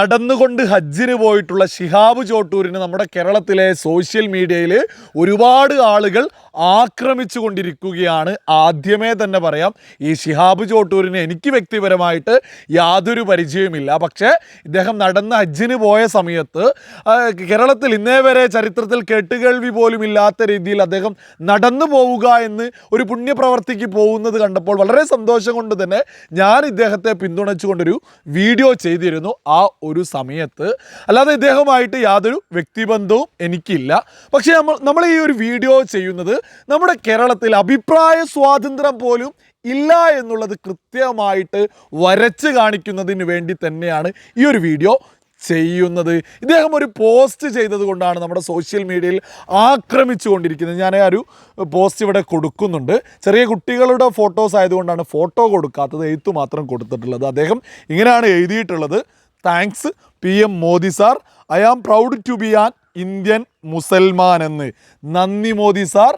നടന്നുകൊണ്ട് ഹജ്ജിന് പോയിട്ടുള്ള ശിഹാബ് ചോട്ടൂരിന് നമ്മുടെ കേരളത്തിലെ സോഷ്യൽ മീഡിയയിൽ ഒരുപാട് ആളുകൾ ആക്രമിച്ചു കൊണ്ടിരിക്കുകയാണ്. ആദ്യമേ തന്നെ പറയാം ഈ ശിഹാബ് ചോട്ടൂരിന് എനിക്ക് വ്യക്തിപരമായിട്ട് യാതൊരു പരിചയമില്ല പക്ഷേ ഇദ്ദേഹം നടന്ന് ഹജ്ജിന് പോയ സമയത്ത് കേരളത്തിൽ ഇന്നേ വരെ ചരിത്രത്തിൽ കേട്ടുകേൾവി പോലും ഇല്ലാത്ത രീതിയിൽ അദ്ദേഹം നടന്നു പോവുക എന്ന് ഒരു പുണ്യപ്രവർത്തിക്ക് പോകുന്നത് കണ്ടപ്പോൾ വളരെ സന്തോഷം കൊണ്ട് തന്നെ ഞാൻ ഇദ്ദേഹത്തെ പിന്തുണച്ചുകൊണ്ടൊരു വീഡിയോ ചെയ്തിരുന്നു. ആ ഒരു സമയത്ത്. അല്ലാതെ ഇദ്ദേഹവുമായിട്ട് യാതൊരു വ്യക്തിബന്ധവും എനിക്കില്ല. പക്ഷേ നമ്മൾ നമ്മൾ ഈ ഒരു വീഡിയോ ചെയ്യുന്നത് നമ്മുടെ കേരളത്തിൽ അഭിപ്രായ സ്വാതന്ത്ര്യം പോലും ഇല്ല എന്നുള്ളത് കൃത്യമായിട്ട് വരച്ച് കാണിക്കുന്നതിന് വേണ്ടി തന്നെയാണ് ഈ ഒരു വീഡിയോ ചെയ്യുന്നത്. ഇദ്ദേഹം ഒരു പോസ്റ്റ് ചെയ്തത് കൊണ്ടാണ് നമ്മുടെ സോഷ്യൽ മീഡിയയിൽ ആക്രമിച്ചു കൊണ്ടിരിക്കുന്നത് ഞാൻ ആ ഒരു പോസ്റ്റ് ഇവിടെ കൊടുക്കുന്നുണ്ട്. ചെറിയ കുട്ടികളുടെ ഫോട്ടോസ് ആയതുകൊണ്ടാണ് ഫോട്ടോ കൊടുക്കാത്തത് എഴുത്തു മാത്രം കൊടുത്തിട്ടുള്ളത്. അദ്ദേഹം ഇങ്ങനെയാണ് എഴുതിയിട്ടുള്ളത്. Thanks P M Modi sir I am proud to be an Indian മുസൽമാൻ എന്ന്. നന്ദി മോദി സാർ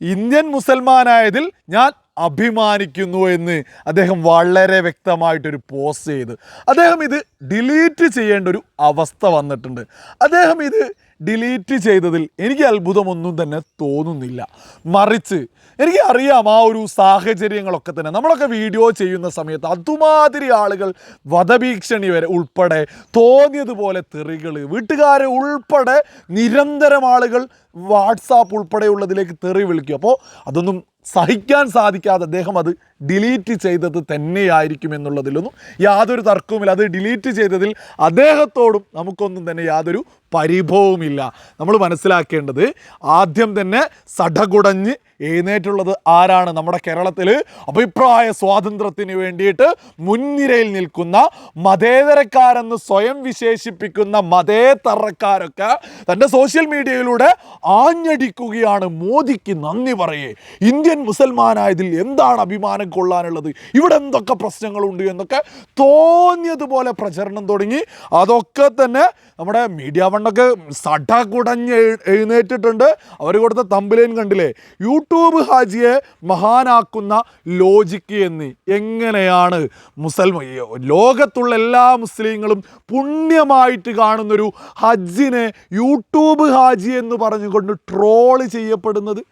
ഇന്ത്യൻ മുസൽമാനായതിൽ ഞാൻ അഭിമാനിക്കുന്നു എന്ന് അദ്ദേഹം വളരെ വ്യക്തമായിട്ടൊരു പോസ്റ്റ് ചെയ്ത്. അദ്ദേഹം ഇത് ഡിലീറ്റ് ചെയ്യേണ്ട ഒരു അവസ്ഥ വന്നിട്ടുണ്ട്. അദ്ദേഹം ഇത് ഡിലീറ്റ് ചെയ്തതിൽ എനിക്ക് അത്ഭുതമൊന്നും തന്നെ തോന്നുന്നില്ല. മറിച്ച് എനിക്ക് അറിയാം ആ ഒരു സാഹചര്യങ്ങളൊക്കെ തന്നെ. നമ്മളൊക്കെ വീഡിയോ ചെയ്യുന്ന സമയത്ത് അതുമാതിരി ആളുകൾ വധഭീഷണി വരെ ഉൾപ്പെടെ തോന്നിയതുപോലെ തെറികൾ വീട്ടുകാരെ ഉൾപ്പെടെ നിരന്തരം ആളുകൾ വാട്സാപ്പ് ഉൾപ്പെടെയുള്ളതിലേക്ക് തെറി വിളിക്കും. അപ്പോൾ അതൊന്നും സഹിക്കാൻ സാധിക്കാതെ അദ്ദേഹം അത് ഡിലീറ്റ് ചെയ്തത് തന്നെയായിരിക്കും എന്നുള്ളതിലൊന്നും യാതൊരു തർക്കവുമില്ല. അത് ഡിലീറ്റ് ചെയ്തതിൽ അദ്ദേഹത്തോടും നമുക്കൊന്നും തന്നെ യാതൊരു പരിഭവവുമില്ല. നമ്മൾ മനസ്സിലാക്കേണ്ടത് ആദ്യം തന്നെ സടകുടഞ്ഞ് എഴുന്നേറ്റുള്ളത് ആരാണ് നമ്മുടെ കേരളത്തിൽ? അഭിപ്രായ സ്വാതന്ത്ര്യത്തിന് വേണ്ടിയിട്ട് മുൻനിരയിൽ നിൽക്കുന്ന മതേതരക്കാരെന്ന് സ്വയം വിശേഷിപ്പിക്കുന്ന മതേതറക്കാരൊക്കെ തന്റെ സോഷ്യൽ മീഡിയയിലൂടെ ആഞ്ഞടിക്കുകയാണ്. മോദിക്ക് നന്ദി പറയേ. ഇന്ത്യൻ മുസൽമാനായതിൽ എന്താണ് അഭിമാനം കൊള്ളാനുള്ളത്? ഇവിടെ എന്തൊക്കെ പ്രശ്നങ്ങളുണ്ട് എന്നൊക്കെ തോന്നിയതുപോലെ പ്രചരണം തുടങ്ങി. അതൊക്കെ തന്നെ നമ്മുടെ മീഡിയ വണ്ണൊക്കെ സട കുടഞ്ഞ് എഴുന്നേറ്റിട്ടുണ്ട്. അവർ കൊടുത്ത തമ്പിലേൻ കണ്ടില്ലേ? യൂട്യൂബ് ഹാജിയെ മഹാനാക്കുന്ന ലോജിക്ക് എന്ന്. എങ്ങനെയാണ് മുസൽമാൻ ലോകത്തുള്ള എല്ലാ മുസ്ലിങ്ങളും പുണ്യമായിട്ട് കാണുന്നൊരു ഹജ്ജിനെ യൂട്യൂബ് ഹാജി എന്ന് പറഞ്ഞുകൊണ്ട് ട്രോൾ ചെയ്യപ്പെടുന്നത്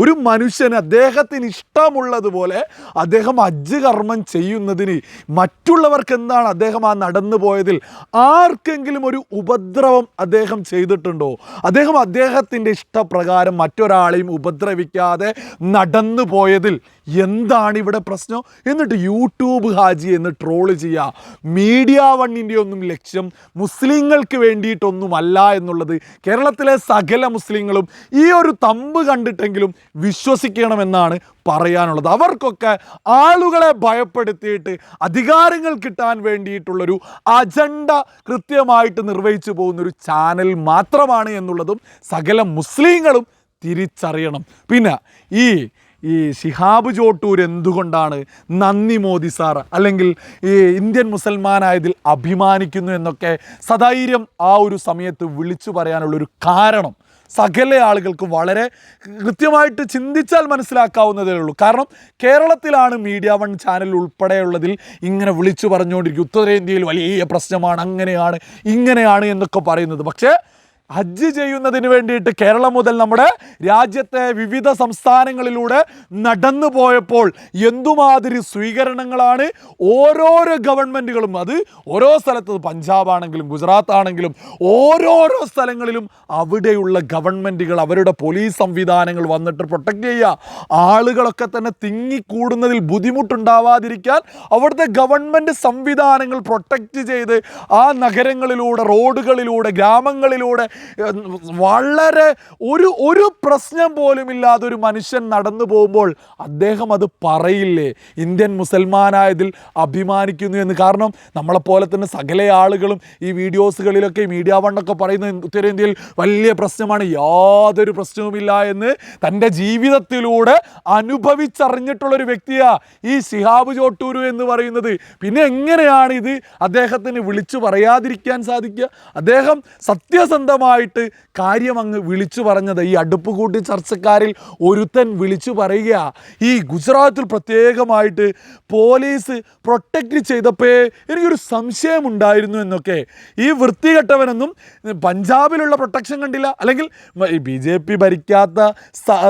ഒരു മനുഷ്യൻ അദ്ദേഹത്തിന് ഇഷ്ടമുള്ളതുപോലെ അദ്ദേഹം അജ്ജ് കർമ്മം ചെയ്യുന്നതിന് മറ്റുള്ളവർക്ക് എന്താണ് അദ്ദേഹം ആ നടന്നു പോയതിൽ? ആർക്കെങ്കിലും ഒരു ഉപദ്രവം അദ്ദേഹം ചെയ്തിട്ടുണ്ടോ? അദ്ദേഹം അദ്ദേഹത്തിന്റെ ഇഷ്ടപ്രകാരം മറ്റൊരാളെയും ഉപദ്രവിക്കാതെ നടന്നു പോയതിൽ എന്താണ് ഇവിടെ പ്രശ്നം? എന്നിട്ട് യൂട്യൂബ് ഹാജി എന്ന് ട്രോൾ ചെയ്യുക. മീഡിയ വണ്ണിന്റെ ഒന്നും ലക്ഷ്യം മുസ്ലിങ്ങൾക്ക് വേണ്ടിയിട്ടൊന്നുമല്ല എന്നുള്ളത് കേരളത്തിലെ സകല മുസ്ലിങ്ങളും ഈ ഒരു തമ്പ് കണ്ടിട്ടെങ്കിലും വിശ്വസിക്കണമെന്നാണ് പറയാനുള്ളത്. അവർക്കൊക്കെ ആളുകളെ ഭയപ്പെടുത്തിയിട്ട് അധികാരങ്ങൾ കിട്ടാൻ വേണ്ടിയിട്ടുള്ളൊരു അജണ്ട കൃത്യമായിട്ട് നിർവഹിച്ചു പോകുന്നൊരു ചാനൽ മാത്രമാണ് എന്നുള്ളതും സകല മുസ്ലിങ്ങളും തിരിച്ചറിയണം. പിന്നെ ഈ ഈ ഷിഹാബ് ജോട്ടൂർ എന്തുകൊണ്ടാണ് നന്ദി മോദി സാർ അല്ലെങ്കിൽ ഈ ഇന്ത്യൻ മുസൽമാനായതിൽ അഭിമാനിക്കുന്നു എന്നൊക്കെ സധൈര്യം ആ ഒരു സമയത്ത് വിളിച്ചു പറയാനുള്ളൊരു കാരണം സകല ആളുകൾക്ക് വളരെ കൃത്യമായിട്ട് ചിന്തിച്ചാൽ മനസ്സിലാക്കാവുന്നതേ ഉള്ളൂ. കാരണം കേരളത്തിലാണ് മീഡിയ വൺ ചാനൽ ഉൾപ്പെടെയുള്ളതിൽ ഇങ്ങനെ വിളിച്ചു പറഞ്ഞുകൊണ്ടിരിക്കും. ഉത്തരേന്ത്യയിൽ വലിയ പ്രശ്നമാണ് അങ്ങനെയാണ് ഇങ്ങനെയാണ് എന്നൊക്കെ പറയുന്നത്. പക്ഷേ ഹജ്ജ് ചെയ്യുന്നതിന് വേണ്ടിയിട്ട് കേരളം മുതൽ നമ്മുടെ രാജ്യത്തെ വിവിധ സംസ്ഥാനങ്ങളിലൂടെ നടന്നു പോയപ്പോൾ എന്തുമാതിരി സ്വീകരണങ്ങളാണ് ഓരോരോ ഗവൺമെന്റുകളും അത് ഓരോ സ്ഥലത്ത് പഞ്ചാബ് ആണെങ്കിലും ഗുജറാത്ത് ആണെങ്കിലും ഓരോരോ സ്ഥലങ്ങളിലും അവിടെയുള്ള ഗവൺമെന്റുകൾ അവരുടെ പോലീസ് സംവിധാനങ്ങൾ വന്നിട്ട് പ്രൊട്ടക്റ്റ് ചെയ്യുക. ആളുകളൊക്കെ തന്നെ തിങ്ങിക്കൂടുന്നതിൽ ബുദ്ധിമുട്ടുണ്ടാവാതിരിക്കാൻ അവിടുത്തെ ഗവൺമെന്റ് സംവിധാനങ്ങൾ പ്രൊട്ടക്റ്റ് ചെയ്ത് ആ നഗരങ്ങളിലൂടെ റോഡുകളിലൂടെ ഗ്രാമങ്ങളിലൂടെ വളരെ ഒരു ഒരു പ്രശ്നം പോലും ഇല്ലാതെ ഒരു മനുഷ്യൻ നടന്നു പോകുമ്പോൾ അദ്ദേഹം അത് പറയില്ലേ? ഇന്ത്യൻ മുസൽമാനായതിൽ അഭിമാനിക്കുന്നു എന്ന്. കാരണം നമ്മളെപ്പോലെ തന്നെ സകല ആളുകളും ഈ വീഡിയോസുകളിലൊക്കെ മീഡിയ വണ്ണൊക്കെ പറയുന്ന ഉത്തരേന്ത്യയിൽ വലിയ പ്രശ്നമാണ്. യാതൊരു പ്രശ്നവുമില്ല എന്ന് തന്റെ ജീവിതത്തിലൂടെ അനുഭവിച്ചറിഞ്ഞിട്ടുള്ളൊരു വ്യക്തിയാ ഈ ശിഹാബ് ചോട്ടൂരു എന്ന് പറയുന്നത്. പിന്നെ എങ്ങനെയാണ് ഇത് അദ്ദേഹത്തിന് വിളിച്ചു പറയാതിരിക്കാൻ സാധിക്കുക? അദ്ദേഹം സത്യസന്ധമായി വ്യക്തമായിട്ട് കാര്യം അങ്ങ് വിളിച്ചു പറഞ്ഞത് ഈ അടുപ്പ് കൂട്ടി ചർച്ചക്കാരിൽ ഒരുത്തൻ വിളിച്ചു പറയുക ഈ ഗുജറാത്തിൽ പ്രത്യേകമായിട്ട് പോലീസ് പ്രൊട്ടക്റ്റ് ചെയ്തപ്പോഴേ എനിക്കൊരു സംശയമുണ്ടായിരുന്നു എന്നൊക്കെ. ഈ വൃത്തികെട്ടവനൊന്നും പഞ്ചാബിലുള്ള പ്രൊട്ടക്ഷൻ കണ്ടില്ല. അല്ലെങ്കിൽ ബി ജെ പി ഭരിക്കാത്ത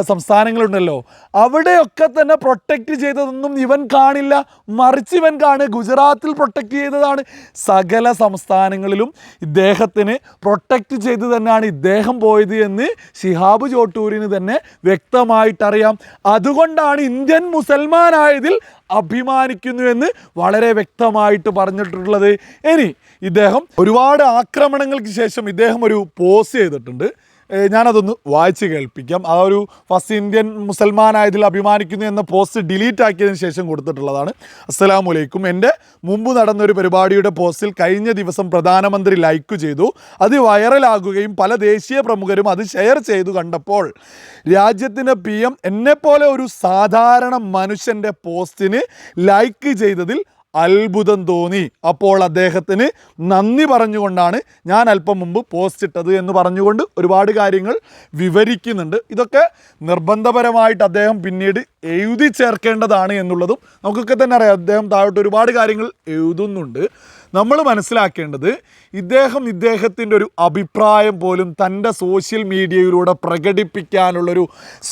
സംസ്ഥാനങ്ങളുണ്ടല്ലോ. അവിടെയൊക്കെ തന്നെ പ്രൊട്ടക്റ്റ് ചെയ്തതൊന്നും ഇവൻ കാണില്ല. മറിച്ച് ഇവൻ കാണുക ഗുജറാത്തിൽ പ്രൊട്ടക്റ്റ് ചെയ്തതാണ്. സകല സംസ്ഥാനങ്ങളിലും ഇദ്ദേഹത്തിന് പ്രൊട്ടക്റ്റ് ചെയ്ത് തന്നെയാണ് ഇദ്ദേഹം പോയത് എന്ന് ഷിഹാബ് ചോട്ടൂരിന് തന്നെ വ്യക്തമായിട്ടറിയാം. അതുകൊണ്ടാണ് ഇന്ത്യൻ മുസൽമാനായതിൽ അഭിമാനിക്കുന്നു എന്ന് വളരെ വ്യക്തമായിട്ട് പറഞ്ഞിട്ടുള്ളത്. ഇനി ഇദ്ദേഹം ഒരുപാട് ആക്രമണങ്ങൾക്ക് ശേഷം ഇദ്ദേഹം ഒരു പോസ് ചെയ്തിട്ടുണ്ട്. ഞാനതൊന്ന് വായിച്ച് കേൾപ്പിക്കാം. ആ ഒരു ഫസ്റ്റ് ഇന്ത്യൻ മുസൽമാനായതിൽ അഭിമാനിക്കുന്നു എന്ന പോസ്റ്റ് ഡിലീറ്റ് ആക്കിയതിന് ശേഷം കൊടുത്തിട്ടുള്ളതാണ്. അസ്സലാമു അലൈക്കും എന്റെ മുമ്പ് നടന്ന ഒരു പരിപാടിയുടെ പോസ്റ്റിൽ കഴിഞ്ഞ ദിവസം പ്രധാനമന്ത്രി ലൈക്ക് ചെയ്തു. അത് വൈറലാകുകയും പല ദേശീയ പ്രമുഖരും അത് ഷെയർ ചെയ്തു കണ്ടപ്പോൾ രാജ്യത്തിന്റെ പി എം എന്നെപ്പോലെ ഒരു സാധാരണ മനുഷ്യന്റെ പോസ്റ്റിന് ലൈക്ക് ചെയ്തതിൽ അത്ഭുതം തോന്നി. അപ്പോൾ അദ്ദേഹത്തിന് നന്ദി പറഞ്ഞുകൊണ്ടാണ് ഞാൻ അല്പം മുമ്പ് പോസ്റ്റ് ഇട്ടത് എന്ന് പറഞ്ഞുകൊണ്ട് ഒരുപാട് കാര്യങ്ങൾ വിവരിക്കുന്നുണ്ട്. ഇതൊക്കെ നിർബന്ധപരമായിട്ട് അദ്ദേഹം പിന്നീട് എഴുതി ചേർക്കേണ്ടതാണ് എന്നുള്ളതും നമുക്കൊക്കെ തന്നെ അറിയാം. അദ്ദേഹം താഴോട്ട് ഒരുപാട് കാര്യങ്ങൾ എഴുതുന്നുണ്ട്. നമ്മൾ മനസ്സിലാക്കേണ്ടത് ഇദ്ദേഹം ഇദ്ദേഹത്തിന്റെ ഒരു അഭിപ്രായം പോലും തന്റെ സോഷ്യൽ മീഡിയയിലൂടെ പ്രകടിപ്പിക്കാനുള്ളൊരു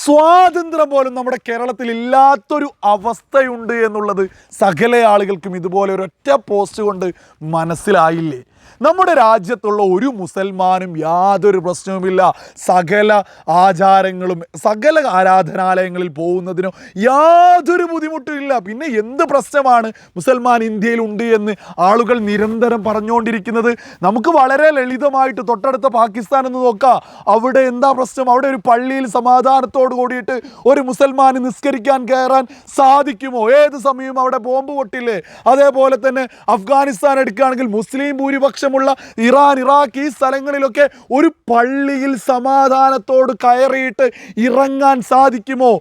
സ്വാതന്ത്ര്യം പോലും നമ്മുടെ കേരളത്തിൽ ഇല്ലാത്തൊരു അവസ്ഥയുണ്ട് എന്നുള്ളത് സകല ആളുകൾക്കും ഇതുപോലെ ഒരൊറ്റ പോസ്റ്റ് കൊണ്ട് മനസ്സിലായില്ലേ? നമ്മുടെ രാജ്യത്തുള്ള ഒരു മുസൽമാനും യാതൊരു പ്രശ്നവുമില്ല. സകല ആചാരങ്ങളും സകല ആരാധനാലയങ്ങളിൽ പോകുന്നതിനോ യാതൊരു ബുദ്ധിമുട്ടുമില്ല. പിന്നെ എന്ത് പ്രശ്നമാണ് മുസൽമാൻ ഇന്ത്യയിൽ ഉണ്ട് എന്ന് ആളുകൾ നിരന്തരം പറഞ്ഞുകൊണ്ടിരിക്കുന്നത്? നമുക്ക് വളരെ ലളിതമായിട്ട് തൊട്ടടുത്ത പാകിസ്ഥാൻ എന്ന് നോക്കാം. അവിടെ എന്താ പ്രശ്നം? അവിടെ ഒരു പള്ളിയിൽ സമാധാനത്തോട് കൂടിയിട്ട് ഒരു മുസൽമാന് നിസ്കരിക്കാൻ കയറാൻ സാധിക്കുമോ? ഏത് സമയവും അവിടെ ബോംബ് പൊട്ടില്ലേ? അതേപോലെ തന്നെ അഫ്ഗാനിസ്ഥാൻ എടുക്കുകയാണെങ്കിൽ മുസ്ലിം ഭൂരിപക്ഷമുള്ള ഇറാൻ ഇറാഖ് ഈ സ്ഥലങ്ങളിലൊക്കെ ഒരു പള്ളിയിൽ സമാധാനത്തോട് കയറിയിട്ട് ഇറങ്ങാൻ സാധിക്കുമോ?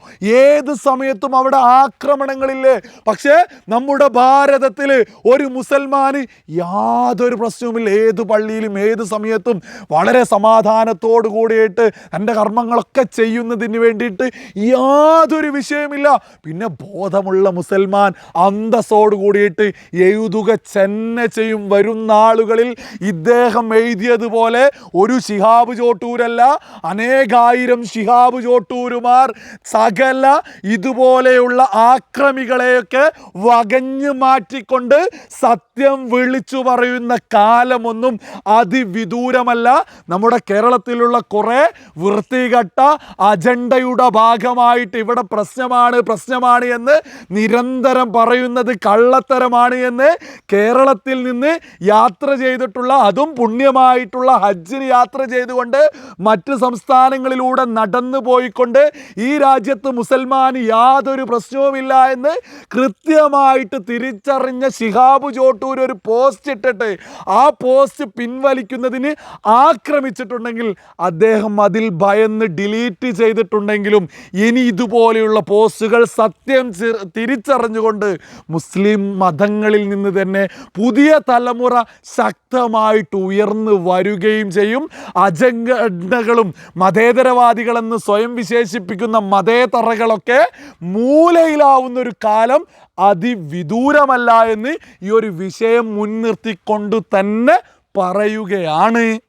ഏത് സമയത്തും അവിടെ ആക്രമണങ്ങളില്ലേ? പക്ഷേ നമ്മുടെ ഭാരതത്തിൽ ഒരു മുസൽമാന് യാതൊരു പ്രശ്നവുമില്ല. ഏത് പള്ളിയിലും ഏത് സമയത്തും വളരെ സമാധാനത്തോട് കൂടിയിട്ട് തന്റെ കർമ്മങ്ങളൊക്കെ ചെയ്യുന്നതിന് വേണ്ടിയിട്ട് യാതൊരു വിഷയമില്ല പിന്നെ ബോധമുള്ള മുസൽമാൻ അന്തസ്സോട് കൂടിയിട്ട് എഴുതുക ചെന്ന ചെയ്യും വരുന്ന ആളുകളിൽ ഇദ്ദേഹം എഴുതിയതുപോലെ ഒരു ശിഹാബ് ചോട്ടൂരല്ല അനേകായിരം ശിഹാബ് ചോട്ടൂരുമാർ സകല ഇതുപോലെയുള്ള ആക്രമികളെയൊക്കെ വകഞ്ഞു മാറ്റിക്കൊണ്ട് സത്യം വിളിച്ചു പറയുന്ന കാലമൊന്നും അതിവിദൂരമല്ല. നമ്മുടെ കേരളത്തിലുള്ള കുറേ വൃത്തികെട്ട അജണ്ടയുടെ ഭാഗമായിട്ട് ഇവിടെ പ്രശ്നമാണ് പ്രശ്നമാണ് എന്ന് നിരന്തരം പറയുന്നത് കള്ളത്തരമാണ് എന്ന് കേരളത്തിൽ നിന്ന് യാത്ര ചെയ്തിട്ടുള്ള അതും പുണ്യമായിട്ടുള്ള ഹജ്ജിന് യാത്ര ചെയ്തുകൊണ്ട് മറ്റ് സംസ്ഥാനങ്ങളിലൂടെ നടന്നു പോയിക്കൊണ്ട് ഈ രാജ്യത്ത് മുസൽമാന് യാതൊരു പ്രശ്നവുമില്ല എന്ന് കൃത്യമായിട്ട് തിരിച്ചറിഞ്ഞ ശിഹാബ് ചോട്ടൂർ ഒരു പോസ്റ്റ് ഇട്ടിട്ട് ആ പോസ്റ്റ് പിൻവലിക്കുന്നതിന് ആക്രമിച്ചിട്ടുണ്ടെങ്കിൽ അദ്ദേഹം അതിൽ ഭയന്ന് ഡിലീറ്റ് ചെയ്തിട്ടുണ്ടെങ്കിലും ഇനി ഇതുപോലെയുള്ള പോസ്റ്റുകൾ സത്യം തിരിച്ചറിഞ്ഞുകൊണ്ട് മുസ്ലിം മതങ്ങളിൽ നിന്ന് തന്നെ പുതിയ തലമുറ ശക്തമായിട്ട് ഉയർന്നു വരികയും ചെയ്യും. അജങ്കടകളും മതേതരവാദികളെന്ന് സ്വയം വിശേഷിപ്പിക്കുന്ന മതേതറകളൊക്കെ മൂലയിലാവുന്ന ഒരു കാലം അതിവിദൂരമല്ല എന്ന് ഈ ഒരു വിഷയം മുൻനിർത്തിക്കൊണ്ട് തന്നെ പറയുകയാണ്.